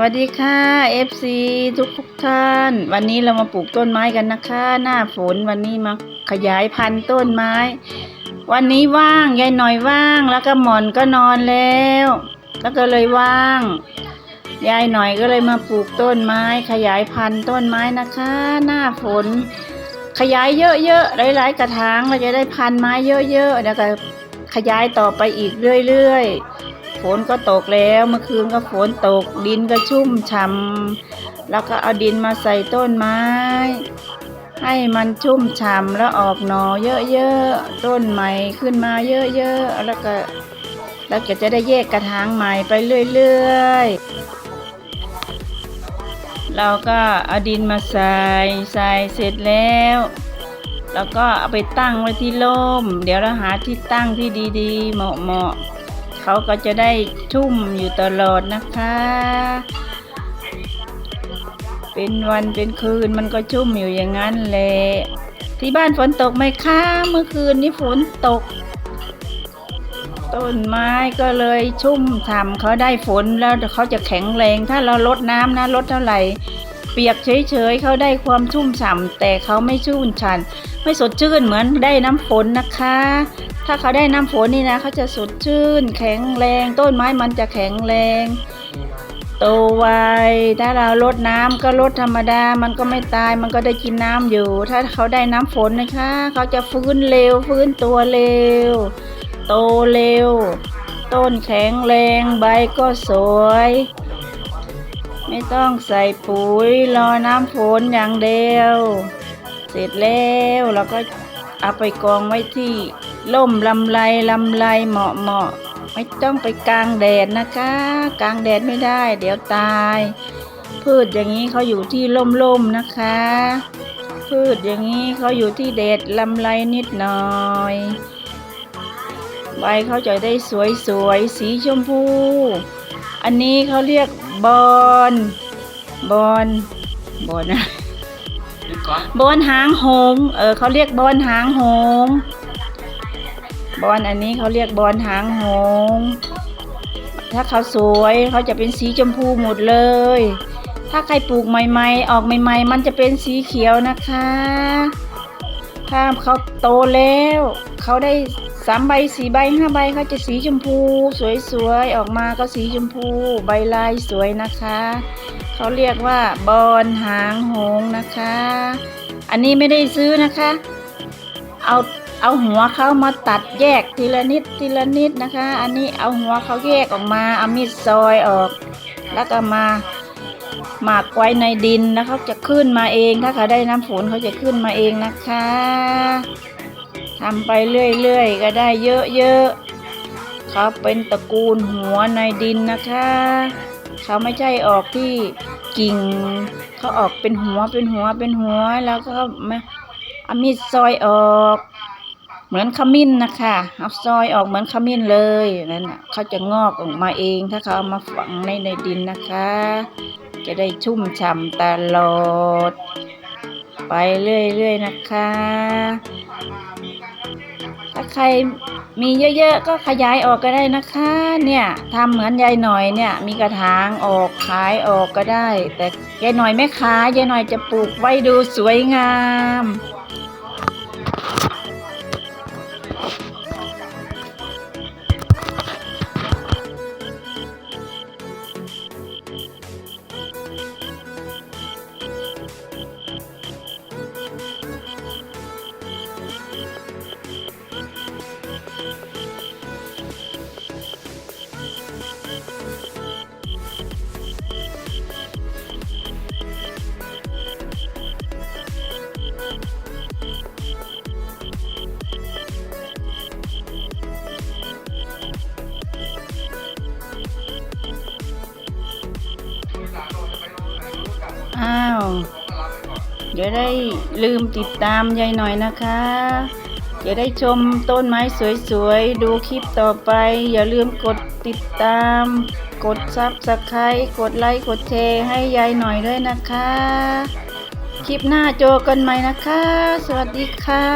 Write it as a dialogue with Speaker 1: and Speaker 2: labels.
Speaker 1: วัสดีค่ะ FC ทุกทุกท่าน วันนี้เรามาปลูกต้นไม้กันนะคะ หน้าฝนวันนี้มาขยายพันธุ์ต้นไม้ วันนี้ว่างยายหน่อยว่าง แล้วก็หมอนก็นอนแล้ว แล้วก็เลยว่าง ยายหน่อยก็เลยมาปลูกต้นไม้ ขยายพันธุ์ต้นไม้นะคะ หน้าฝน ขยายเยอะๆหลายๆกระถางเราจะได้พันธุ์ไม้เยอะๆแล้วก็ขยายต่อไปอีกเรื่อย ๆ ฝนก็ตกแล้วเมื่อคืนก็ฝนตก ดินก็ชุ่มฉ่ำแล้วก็เอาดินมาใส่ต้นไม้ ให้มันชุ่มฉ่ำแล้วออกหน่อเยอะๆต้นใหม่ขึ้นมาเยอะๆแล้วก็แล้วก็จะได้แยกกระถางใหม่ไปเรื่อยๆเราก็เอาดินมาใส่ใส่เสร็จแล้วแล้วก็เอาไปตั้งไว้ที่ร่ม เดี๋ยวเราหาที่ตั้งที่ดีๆ เหมาะๆ เขาก็จะได้ชุ่มอยู่ตลอดนะคะ เป็นวันเป็นคืนมันก็ชุ่มอยู่อย่างนั้นแหละที่บ้านฝนตกไหมคะเมื่อคืนนี้ฝนตก ต้นไม้ก็เลยชุ่มฉ่ำเขาได้ฝนแล้วเขาจะแข็งแรง ถ้าเราลดน้ำนะลดเท่าไหร่เปียกเฉยๆเขาได้ความชุ่มฉ่ำแต่เขาไม่ชุ่มชัน ไม่สดชื่นเหมือนได้น้ำฝนนะคะ ถ้าเขาได้น้ำฝนนี่นะเขาจะสดชื่น แข็งแรง ต้นไม้มันจะแข็งแรงโตไวถ้าเราลดน้ำก็ลดธรรมดา มันก็ไม่ตายมันก็ได้กินน้ำอยู่ ถ้าเขาได้น้ำฝนนะคะ เขาจะฟื้นเร็วฟื้นตัวเร็ว โตเร็ว ต้นแข็งแรงใบก็สวย ไม่ต้องใส่ปุ๋ยรอน้ำฝนอย่างเดียว เสร็จแล้วเราก็ เอาไปกองไว้ที่ล่มลำไรลำไรเหมาะเหมาะไม่ต้องไปกลางแดดนะคะ กลางแดดไม่ได้ เดี๋ยวตาย พืชอย่างนี้เขาอยู่ที่ล่มๆนะคะ พืชอย่างนี้เขาอยู่ที่แดดลำไรนิดหน่อย ใบเขาจะได้สวยๆสีชมพู อันนี้เขาเรียกบอน บอน บอนนะ บอนหางหง เออเขาเรียกบอนหางหง บอนอันนี้เขาเรียกบอนหางหง ถ้าเขาสวยเขาจะเป็นสีชมพูหมดเลย ถ้าใครปลูกใหม่ๆ ออกใหม่ๆ มันจะเป็นสีเขียวนะคะ ถ้าเขาโตแล้วเขาได้สามใบสี่ใบห้าใบเขาจะสีชมพู สวยๆ ออกมาก็สีชมพู ใบลายสวยนะคะ เขาเรียกว่าบอนหางหงนะคะ อันนี้ไม่ได้ซื้อนะคะ เอาเอาหัวเขามาตัดแยกทีละนิดทีละนิดนะคะ อันนี้เอาหัวเขาแยกออกมาเอามีดซอยออก แล้วก็มาหมักไว้ในดินแล้วเขาจะขึ้นมาเองถ้าเขาได้น้ำฝนเขาจะขึ้นมาเองนะคะทำไปเรื่อยๆก็ได้เยอะๆ เขาเป็นตระกูลหัวในดินนะคะ เขาไม่ใช่ออกที่กิ่ง เขาออกเป็นหัวเป็นหัวเป็นหัวแล้วก็มาเอามีดซอยออก เหมือนขมิ้นนะคะเอาซอยออกเหมือนขมิ้นเลยนั่นนะเขาจะงอกออกมาเองถ้าเขาเอามาฝังในในดินนะคะ จะได้ชุ่มฉ่ำตลอด ไปเรื่อยๆนะคะ ถ้าใครมีเยอะๆก็ขยายออกก็ได้นะคะ เนี่ยทำเหมือนยายหน่อยเนี่ย มีกระถางออกขายออกก็ได้ แต่ยายหน่อยไม่ขายยายหน่อยจะปลูกไว้ดูสวยงาม อ้าว เดี๋ยวได้ลืมติดตามยายหน่อยนะคะจะได้ชมต้นไม้สวยๆ ดูคลิปต่อไป อย่าลืมกดติดตาม กดซับสไครต์กดไลค์ กดแชร์ให้ยายหน่อยด้วยนะคะ คลิปหน้าโจอกันใหม่นะคะ สวัสดีค่ะ